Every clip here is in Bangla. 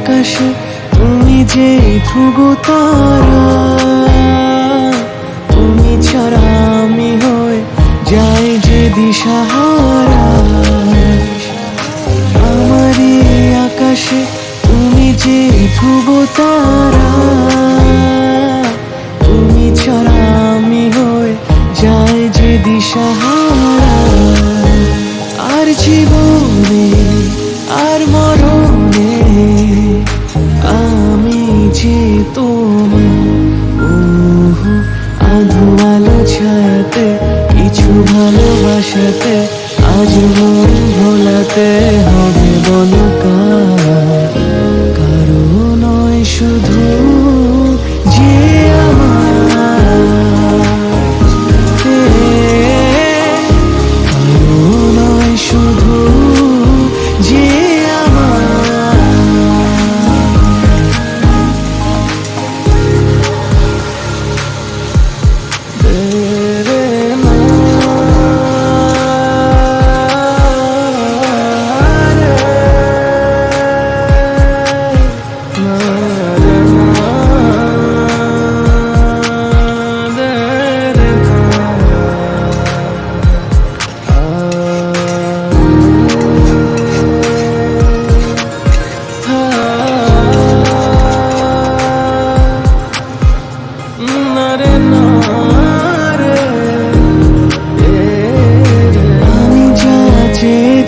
আকাশে, তুমি যে ধ্রুব তারা, তুমি ছাড়া আমি হয়ে যাই যে দিশাহারা। আমারই আকাশে, তুমি যে ধ্রুব তারা। ছায়াতে কিছু ভালোবাসাতে আজ ভোলাতে হবে বলো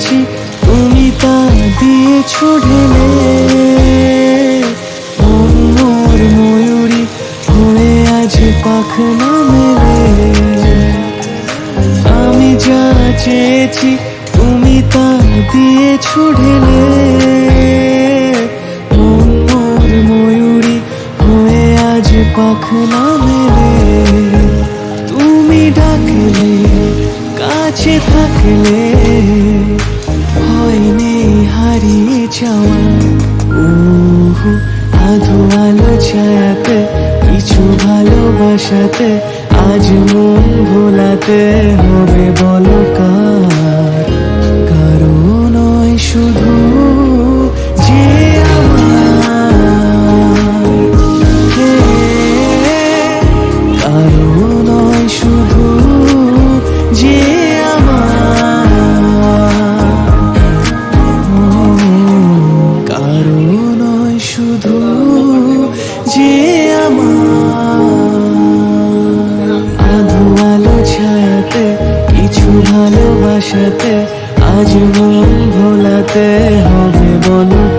চেয়েছি তুমি তা দিয়েছ ঢেলে। অন্যর ময়ূরী হয়ে আজ পাখনা মেলে। আমি যা চেয়েছি, তুমি তা দিয়েছ ঢেলে। অন্যর ময়ূরী হয়ে আজ পাখনা মেলে। তুমি ডাকলে, কাছে থাকলে হারিয়ে যাওয়া ওহু আধো আলো ছায়াতে কিছু ভালোবাসাতে আজ মন ভোলাতে হবে বলো কার সাথে আজ মন ভোলাতে হবে বলো।